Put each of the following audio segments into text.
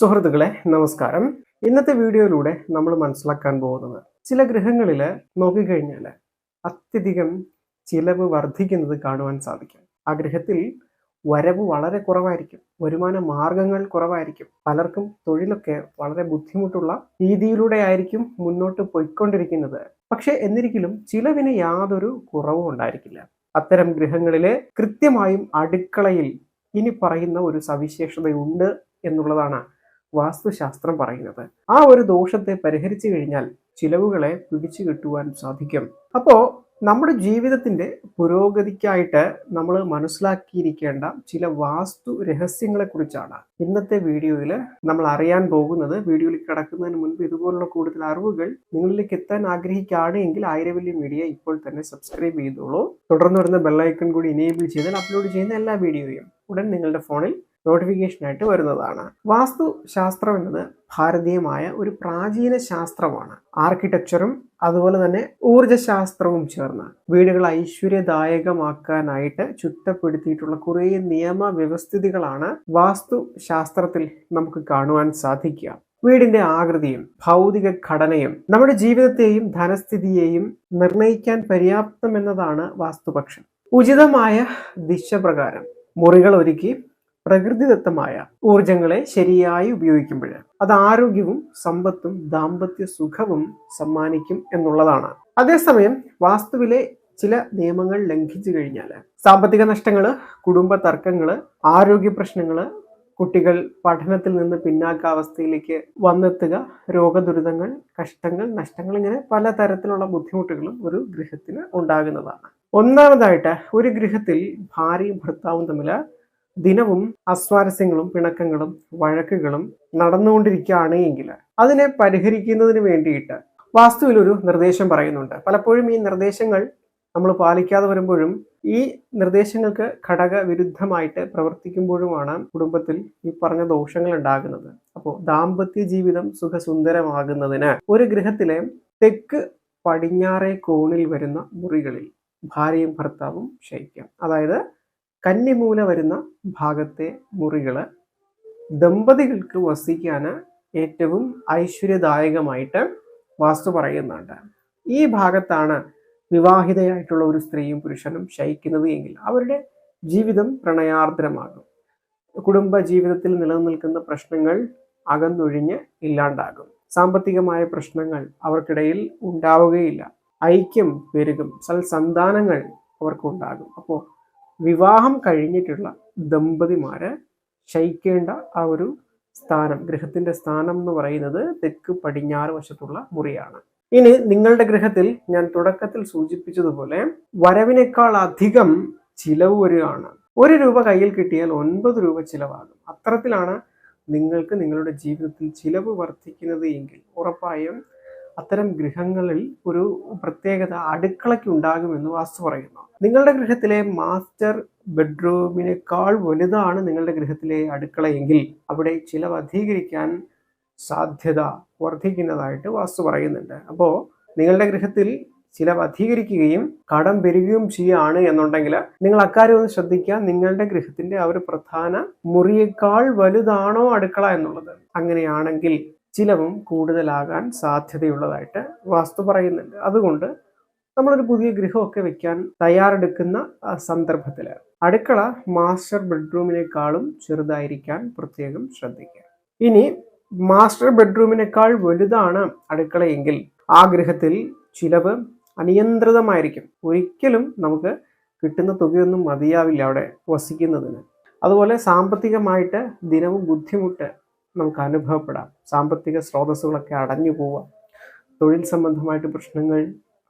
സുഹൃത്തുക്കളെ നമസ്കാരം. ഇന്നത്തെ വീഡിയോയിലൂടെ നമ്മൾ മനസ്സിലാക്കാൻ പോകുന്നത് ചില ഗൃഹങ്ങളിൽ നോക്കിക്കഴിഞ്ഞാൽ അത്യധികം ചിലവ് വർദ്ധിക്കുന്നത് കാണുവാൻ സാധിക്കും. ആ ഗൃഹത്തിൽ വരവ് വളരെ കുറവായിരിക്കും. വരുമാന മാർഗങ്ങൾ കുറവായിരിക്കും. പലർക്കും തൊഴിലൊക്കെ വളരെ ബുദ്ധിമുട്ടുള്ള രീതിയിലൂടെ ആയിരിക്കും മുന്നോട്ട് പോയിക്കൊണ്ടിരിക്കുന്നത്. പക്ഷെ എന്നിരിക്കലും ചിലവിന് യാതൊരു കുറവും ഉണ്ടായിരിക്കില്ല. അത്തരം ഗൃഹങ്ങളിലെ കൃത്യമായും അടുക്കളയിൽ ഇനി പറയുന്ന ഒരു സവിശേഷതയുണ്ട് എന്നുള്ളതാണ് വാസ്തുശാസ്ത്രം പറയുന്നത്. ആ ഒരു ദോഷത്തെ പരിഹരിച്ചു കഴിഞ്ഞാൽ ചിലവുകളെ പിടിച്ചു കിട്ടുവാൻ സാധിക്കും. അപ്പോ നമ്മുടെ ജീവിതത്തിന്റെ പുരോഗതിക്കായിട്ട് നമ്മൾ മനസ്സിലാക്കിയിരിക്കേണ്ട ചില വാസ്തു രഹസ്യങ്ങളെക്കുറിച്ചാണ് ഇന്നത്തെ വീഡിയോയിൽ നമ്മൾ അറിയാൻ പോകുന്നത്. വീഡിയോയിൽ കിടക്കുന്നതിന് മുൻപ് ഇതുപോലുള്ള കൂടുതൽ അറിവുകൾ നിങ്ങളിലേക്ക് എത്താൻ ആഗ്രഹിക്കുകയാണ് എങ്കിൽ ആയിരവല്യ മീഡിയ ഇപ്പോൾ തന്നെ സബ്സ്ക്രൈബ് ചെയ്തോളൂ. തുടർന്ന് വരുന്ന ബെല്ലൈക്കൺ കൂടി ഇനേബിൾ ചെയ്താൽ അപ്ലോഡ് ചെയ്യുന്ന എല്ലാ വീഡിയോയും ഉടൻ നിങ്ങളുടെ ഫോണിൽ നോട്ടിഫിക്കേഷൻ ആയിട്ട് വരുന്നതാണ്. വാസ്തു ശാസ്ത്രം എന്നത് ഭാരതീയമായ ഒരു പ്രാചീന ശാസ്ത്രമാണ്. ആർക്കിടെക്ചറും അതുപോലെ തന്നെ ഊർജശാസ്ത്രവും ചേർന്ന് വീടുകൾ ഐശ്വര്യദായകമാക്കാനായിട്ട് ചുറ്റപ്പെടുത്തിയിട്ടുള്ള കുറേ നിയമവ്യവസ്ഥിതികളാണ് വാസ്തു ശാസ്ത്രത്തിൽ നമുക്ക് കാണുവാൻ സാധിക്കുക. വീടിന്റെ ആകൃതിയും ഭൗതിക ഘടനയും നമ്മുടെ ജീവിതത്തെയും ധനസ്ഥിതിയെയും നിർണയിക്കാൻ പര്യാപ്തമെന്നതാണ് വാസ്തുപക്ഷം. ഉചിതമായ ദിശപ്രകാരം മുറികൾ ഒരുക്കി പ്രകൃതിദത്തമായ ഊർജങ്ങളെ ശരിയായി ഉപയോഗിക്കുമ്പോൾ അത് ആരോഗ്യവും സമ്പത്തും ദാമ്പത്യ സുഖവും സമ്മാനിക്കും എന്നുള്ളതാണ്. അതേസമയം വാസ്തുവിലെ ചില നിയമങ്ങൾ ലംഘിച്ചു കഴിഞ്ഞാൽ സാമ്പത്തിക നഷ്ടങ്ങൾ കുടുംബ തർക്കങ്ങൾ ആരോഗ്യ പ്രശ്നങ്ങൾ കുട്ടികൾ പഠനത്തിൽ നിന്ന് പിന്നാക്കാവസ്ഥയിലേക്ക് വന്നെത്തുക രോഗദുരിതങ്ങൾ കഷ്ടങ്ങൾ നഷ്ടങ്ങൾ ഇങ്ങനെ പല തരത്തിലുള്ള ബുദ്ധിമുട്ടുകളും ഒരു ഗൃഹത്തിന് ഉണ്ടാകുന്നതാണ്. ഒന്നാമതായിട്ട് ഒരു ഗൃഹത്തിൽ ഭാര്യയും ഭർത്താവും തമ്മിൽ ദിനവും അസ്വാരസ്യങ്ങളും പിണക്കങ്ങളും വഴക്കുകളും നടന്നുകൊണ്ടിരിക്കുകയാണ് എങ്കിൽ അതിനെ പരിഹരിക്കുന്നതിന് വേണ്ടിയിട്ട് വാസ്തുവിൽ ഒരു നിർദ്ദേശം പറയുന്നുണ്ട്. പലപ്പോഴും ഈ നിർദ്ദേശങ്ങൾ നമ്മൾ പാലിക്കാതെ വരുമ്പോഴും ഈ നിർദ്ദേശങ്ങൾക്ക് ഘടക വിരുദ്ധമായിട്ട് പ്രവർത്തിക്കുമ്പോഴുമാണ് കുടുംബത്തിൽ ഈ പറഞ്ഞ ദോഷങ്ങൾ ഉണ്ടാകുന്നത്. അപ്പോൾ ദാമ്പത്യ ജീവിതം സുഖസുന്ദരമാകുന്നതിന് ഒരു ഗൃഹത്തിലെ തെക്ക് പടിഞ്ഞാറേ കോണിൽ വരുന്ന മുറികളിൽ ഭാര്യയും ഭർത്താവും ശയിക്കാം. അതായത് കന്നിമൂല വരുന്ന ഭാഗത്തെ മുറികൾ ദമ്പതികൾക്ക് വസിക്കാൻ ഏറ്റവും ഐശ്വര്യദായകമായിട്ട് വാസ്തു പറയുന്നുണ്ട്. ഈ ഭാഗത്താണ് വിവാഹിതയായിട്ടുള്ള ഒരു സ്ത്രീയും പുരുഷനും ശയിക്കുന്നത് എങ്കിൽ അവരുടെ ജീവിതം പ്രണയാർദ്രമാകും. കുടുംബ ജീവിതത്തിൽ നിലനിൽക്കുന്ന പ്രശ്നങ്ങൾ അകന്നൊഴിഞ്ഞ് ഇല്ലാണ്ടാകും. സാമ്പത്തികമായ പ്രശ്നങ്ങൾ അവർക്കിടയിൽ ഉണ്ടാവുകയില്ല. ഐക്യം പെരുകും. സൽസന്താനങ്ങൾ അവർക്കുണ്ടാകും. അപ്പോൾ വിവാഹം കഴിഞ്ഞിട്ടുള്ള ദമ്പതിമാര് ശയിക്കേണ്ട ആ ഒരു സ്ഥാനം ഗൃഹത്തിന്റെ സ്ഥാനം എന്ന് പറയുന്നത് തെക്ക് പടിഞ്ഞാറ് വശത്തുള്ള മുറിയാണ്. ഇനി നിങ്ങളുടെ ഗൃഹത്തിൽ ഞാൻ തുടക്കത്തിൽ സൂചിപ്പിച്ചതുപോലെ വരവിനേക്കാൾ അധികം ചിലവ് വരികയാണ്. ഒരു രൂപ കയ്യിൽ കിട്ടിയാൽ ഒൻപത് രൂപ ചിലവാകും. അത്തരത്തിലാണ് നിങ്ങൾക്ക് നിങ്ങളുടെ ജീവിതത്തിൽ ചിലവ് വർദ്ധിക്കുന്നത് എങ്കിൽ ഉറപ്പായും അത്തരം ഗൃഹങ്ങളിൽ ഒരു പ്രത്യേകത അടുക്കളയ്ക്ക് ഉണ്ടാകുമെന്ന് വാസ്തു പറയുന്നു. നിങ്ങളുടെ ഗൃഹത്തിലെ മാസ്റ്റർ ബെഡ്റൂമിനേക്കാൾ വലുതാണ് നിങ്ങളുടെ ഗൃഹത്തിലെ അടുക്കളയെങ്കിൽ അവിടെ ചിലവ് അധികരിക്കാൻ സാധ്യത വർദ്ധിക്കുന്നതായിട്ട് വാസ്തു പറയുന്നുണ്ട്. അപ്പോൾ നിങ്ങളുടെ ഗൃഹത്തിൽ ചിലവ് അധികരിക്കുകയും കടം പെരുകുകയും ചെയ്യുകയാണ് എന്നുണ്ടെങ്കിൽ നിങ്ങൾ അക്കാര്യം ഒന്ന് ശ്രദ്ധിക്കുക. നിങ്ങളുടെ ഗൃഹത്തിന്റെ ആ ഒരു പ്രധാന മുറിയേക്കാൾ വലുതാണോ അടുക്കള എന്നുള്ളത്. അങ്ങനെയാണെങ്കിൽ ചിലവും കൂടുതലാകാൻ സാധ്യതയുള്ളതായിട്ട് വാസ്തു പറയുന്നുണ്ട്. അതുകൊണ്ട് നമ്മളൊരു പുതിയ ഗൃഹമൊക്കെ വെക്കാൻ തയ്യാറെടുക്കുന്ന സന്ദർഭത്തിൽ അടുക്കള മാസ്റ്റർ ബെഡ്റൂമിനേക്കാളും ചെറുതായിരിക്കാൻ പ്രത്യേകം ശ്രദ്ധിക്കുക. ഇനി മാസ്റ്റർ ബെഡ്റൂമിനേക്കാൾ വലുതാണ് അടുക്കളയെങ്കിൽ ആ ഗൃഹത്തിൽ ചിലവ് അനിയന്ത്രിതമായിരിക്കും. ഒരിക്കലും നമുക്ക് കിട്ടുന്ന തുകയൊന്നും മതിയാവില്ല അവിടെ വസിക്കുന്നതിന്. അതുപോലെ സാമ്പത്തികമായിട്ട് ദിനവും ബുദ്ധിമുട്ട് നമുക്ക് അനുഭവപ്പെടാം സാമ്പത്തിക സ്രോതസ്സുകളൊക്കെ അടഞ്ഞു പോവാം. തൊഴിൽ സംബന്ധമായിട്ട് പ്രശ്നങ്ങൾ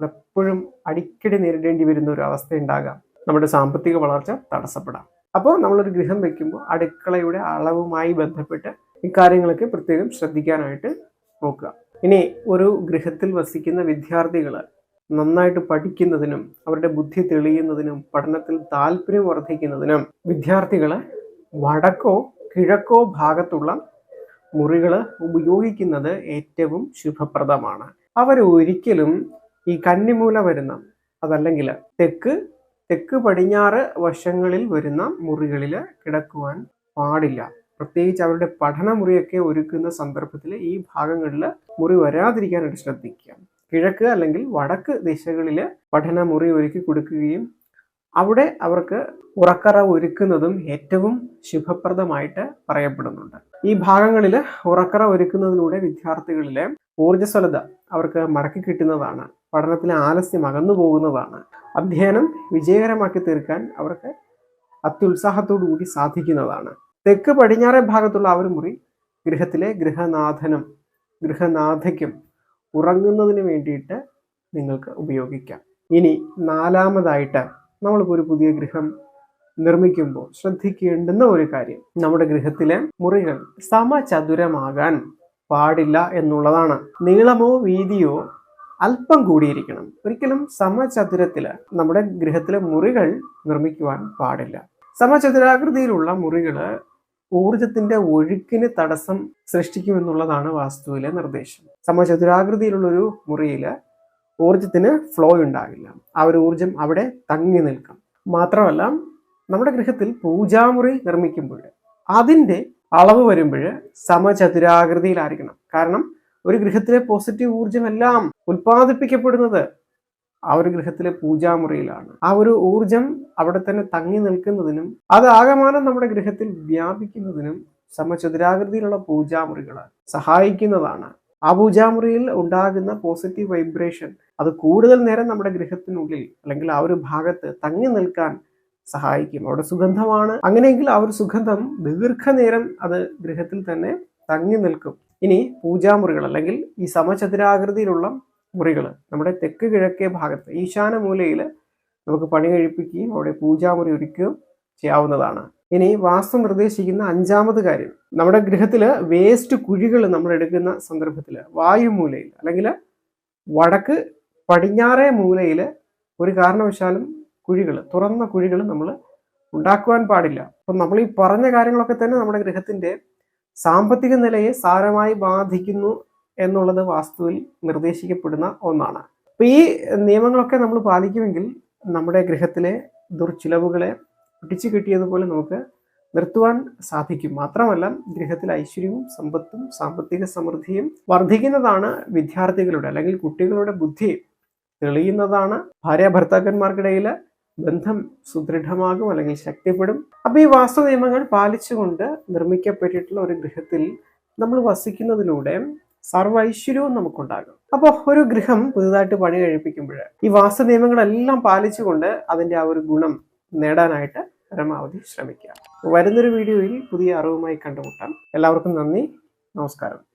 എപ്പോഴും അടിക്കടി നേരിടേണ്ടി വരുന്ന ഒരു അവസ്ഥ ഉണ്ടാകാം. നമ്മുടെ സാമ്പത്തിക വളർച്ച തടസ്സപ്പെടാം. അപ്പോൾ നമ്മളൊരു ഗൃഹം വെക്കുമ്പോൾ അടുക്കളയുടെ അളവുമായി ബന്ധപ്പെട്ട് ഇക്കാര്യങ്ങളൊക്കെ പ്രത്യേകം ശ്രദ്ധിക്കാനായിട്ട് നോക്കുക. ഇനി ഒരു ഗൃഹത്തിൽ വസിക്കുന്ന വിദ്യാർത്ഥികൾ നന്നായിട്ട് പഠിക്കുന്നതിനും അവരുടെ ബുദ്ധി തെളിയുന്നതിനും പഠനത്തിൽ താല്പര്യം വർദ്ധിക്കുന്നതിനും വിദ്യാർത്ഥികളെ വടക്കോ കിഴക്കോ ഭാഗത്തുള്ള മുറികൾ ഉപയോഗിക്കുന്നത് ഏറ്റവും ശുഭപ്രദമാണ്. അവർ ഒരിക്കലും ഈ കന്നിമൂല വരുന്ന അതല്ലെങ്കിൽ തെക്ക് തെക്ക് പടിഞ്ഞാറ് വശങ്ങളിൽ വരുന്ന മുറികളിൽ കിടക്കുവാൻ പാടില്ല. പ്രത്യേകിച്ച് അവരുടെ പഠന മുറിയൊക്കെ ഒരുക്കുന്ന സന്ദർഭത്തിൽ ഈ ഭാഗങ്ങളിൽ മുറി വരാതിരിക്കാനായിട്ട് ശ്രദ്ധിക്കുക. കിഴക്ക് അല്ലെങ്കിൽ വടക്ക് ദിശകളിൽ പഠന മുറി ഒരുക്കി കൊടുക്കുകയും അവിടെ അവർക്ക് ഉറക്കറ ഒരുക്കുന്നതും ഏറ്റവും ശുഭപ്രദമായിട്ട് പറയപ്പെടുന്നുണ്ട്. ഈ ഭാഗങ്ങളിൽ ഉറക്കറ ഒരുക്കുന്നതിലൂടെ വിദ്യാർത്ഥികളിലെ ഊർജസ്വലത അവർക്ക് മടക്കി കിട്ടുന്നതാണ്. പഠനത്തിലെ ആലസ്യം അകന്നു പോകുന്നതാണ്. അധ്യയനം വിജയകരമാക്കി തീർക്കാൻ അവർക്ക് അത്യുത്സാഹത്തോടു കൂടി സാധിക്കുന്നതാണ്. തെക്ക് പടിഞ്ഞാറേ ഭാഗത്തുള്ള ആ ഒരു മുറി ഗൃഹത്തിലെ ഗൃഹനാഥനും ഗൃഹനാഥയ്ക്കും ഉറങ്ങുന്നതിന് വേണ്ടിയിട്ട് നിങ്ങൾക്ക് ഉപയോഗിക്കാം. ഇനി നാലാമതായിട്ട് നമ്മളിപ്പോൾ ഒരു പുതിയ ഗൃഹം നിർമ്മിക്കുമ്പോൾ ശ്രദ്ധിക്കേണ്ടുന്ന ഒരു കാര്യം. നമ്മുടെ ഗൃഹത്തിലെ മുറികൾ സമചതുരമാകാൻ പാടില്ല എന്നുള്ളതാണ്. നീളമോ വീതിയോ അല്പം കൂടിയിരിക്കണം. ഒരിക്കലും സമചതുരത്തിൽ നമ്മുടെ ഗൃഹത്തിലെ മുറികൾ നിർമ്മിക്കുവാൻ പാടില്ല. സമചതുരാകൃതിയിലുള്ള മുറികൾ ഊർജത്തിന്റെ ഒഴുക്കിന് തടസ്സം സൃഷ്ടിക്കുമെന്നുള്ളതാണ് വാസ്തുവിലെ നിർദ്ദേശം. സമചതുരാകൃതിയിലുള്ള ഒരു മുറിയിൽ ഊർജത്തിന് ഫ്ലോ ഉണ്ടാകില്ല. ആ ഒരു ഊർജം അവിടെ തങ്ങി നിൽക്കും. മാത്രമല്ല നമ്മുടെ ഗൃഹത്തിൽ പൂജാമുറി നിർമ്മിക്കുമ്പോൾ അതിന്റെ അളവ് വരുമ്പോൾ സമചതുരാകൃതിയിലായിരിക്കണം. കാരണം ഒരു ഗൃഹത്തിലെ പോസിറ്റീവ് ഊർജമെല്ലാം ഉൽപ്പാദിപ്പിക്കപ്പെടുന്നത് ആ ഒരു ഗൃഹത്തിലെ പൂജാമുറിയിലാണ്. ആ ഒരു ഊർജം അവിടെ തന്നെ തങ്ങി നിൽക്കുന്നതിനും അത് ആകമാനം നമ്മുടെ ഗൃഹത്തിൽ വ്യാപിക്കുന്നതിനും സമചതുരാകൃതിയിലുള്ള പൂജാമുറികൾ സഹായിക്കുന്നതാണ് ആ പൂജാമുറിയിൽ ഉണ്ടാകുന്ന പോസിറ്റീവ് വൈബ്രേഷൻ അത് കൂടുതൽ നേരം നമ്മുടെ ഗൃഹത്തിനുള്ളിൽ അല്ലെങ്കിൽ ആ ഒരു ഭാഗത്ത് തങ്ങി നിൽക്കാൻ സഹായിക്കും. അവിടെ സുഗന്ധമാണ്. അങ്ങനെയെങ്കിൽ ആ ഒരു സുഗന്ധം ദീർഘനേരം അത് ഗൃഹത്തിൽ തന്നെ തങ്ങി നിൽക്കും. ഇനി പൂജാമുറികൾ അല്ലെങ്കിൽ ഈ സമചതുരാകൃതിയിലുള്ള മുറികൾ നമ്മുടെ തെക്ക് കിഴക്കേ ഭാഗത്ത് ഈശാന മൂലയിൽ നമുക്ക് പണി കഴിപ്പിക്കുകയും അവിടെ പൂജാമുറി ഒരുക്കുകയും ചെയ്യാവുന്നതാണ്. ഇനി വാസ്തു നിർദ്ദേശിക്കുന്ന അഞ്ചാമത് കാര്യം. നമ്മുടെ ഗൃഹത്തിൽ വേസ്റ്റ് കുഴികൾ നമ്മൾ എടുക്കുന്ന സന്ദർഭത്തിൽ വായുമൂലയിൽ അല്ലെങ്കിൽ വടക്ക് പടിഞ്ഞാറേ മൂലയിൽ ഒരു കാരണവശാലും കുഴികൾ തുറന്ന കുഴികൾ നമ്മൾ ഉണ്ടാക്കുവാൻ പാടില്ല. അപ്പം നമ്മൾ ഈ പറഞ്ഞ കാര്യങ്ങളൊക്കെ തന്നെ നമ്മുടെ ഗൃഹത്തിന്റെ സാമ്പത്തിക നിലയെ സാരമായി ബാധിക്കുന്നു എന്നുള്ളത് വാസ്തുവിൽ നിർദ്ദേശിക്കപ്പെടുന്ന ഒന്നാണ്. അപ്പൊ ഈ നിയമങ്ങളൊക്കെ നമ്മൾ പാലിക്കുമെങ്കിൽ നമ്മുടെ ഗൃഹത്തിലെ ദുർച്ചിലവുകളെ പിടിച്ചു കിട്ടിയതുപോലെ നമുക്ക് നിർത്തുവാൻ സാധിക്കും. മാത്രമല്ല ഗൃഹത്തിൽ ഐശ്വര്യവും സമ്പത്തും സാമ്പത്തിക സമൃദ്ധിയും വർദ്ധിക്കുന്നതാണ് വിദ്യാർത്ഥികളുടെ അല്ലെങ്കിൽ കുട്ടികളുടെ ബുദ്ധി. തെളിയുന്നതാണ് ഭാര്യ ഭർത്താക്കന്മാർക്കിടയിൽ ബന്ധം സുദൃഢമാകും അല്ലെങ്കിൽ ശക്തിപ്പെടും. അപ്പോൾ ഈ വാസ്തു നിയമങ്ങൾ പാലിച്ചുകൊണ്ട് നിർമ്മിക്കപ്പെട്ടിട്ടുള്ള ഒരു ഗൃഹത്തിൽ നമ്മൾ വസിക്കുന്നതിലൂടെ സർവൈശ്വര്യവും നമുക്കുണ്ടാകും. അപ്പോൾ ഒരു ഗൃഹം പുതുതായിട്ട് പണി കഴിപ്പിക്കുമ്പോൾ ഈ വാസ്തു നിയമങ്ങളെല്ലാം പാലിച്ചുകൊണ്ട് അതിന്റെ ആ ഒരു ഗുണം നേടാനായിട്ട് പരമാവധി ശ്രമിക്കുക. വരുന്നൊരു വീഡിയോയിൽ പുതിയ അറിവുമായി കണ്ടുമുട്ടാം. എല്ലാവർക്കും നന്ദി. നമസ്കാരം.